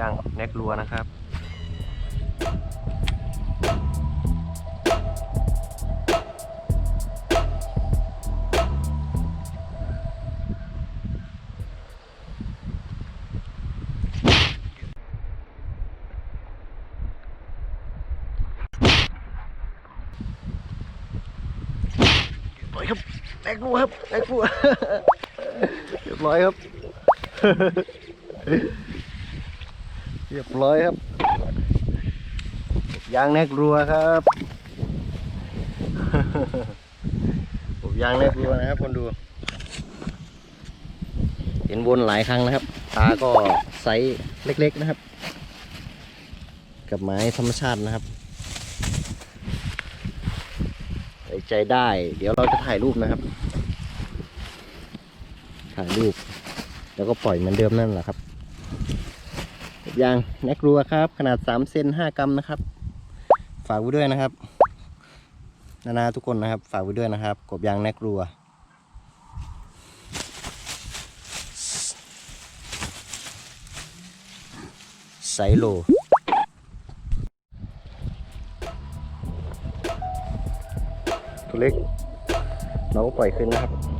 ย่างแนกรัวนะครับ ปล่อยครับแนกรัวครับแนกรัวเรียบร้อยครับ เรียบร้อยครับ ยางแนกรัวครับผมยางแนกรัวนะครับคนดู เห็นวนหลายครั้งนะครับ ตาก็ไซส์เล็ก ๆนะครับ กับไม้ธรรมชาตินะครับใจได้ เดี๋ยวเราจะถ่ายรูปนะครับ ถ่ายรูป แล้วก็ปล่อยเหมือนเดิมนั่นแหละครับ ยางแนกรัวครับ ขนาด3เซน5กรัมนะครับ ฝากไว้ด้วยนะครับ นานาทุกคนนะครับ ฝากไว้ด้วยนะครับ กบยางแนกรัวไซโลตัวเล็ก เราก็ปล่อยขึ้นนะครับ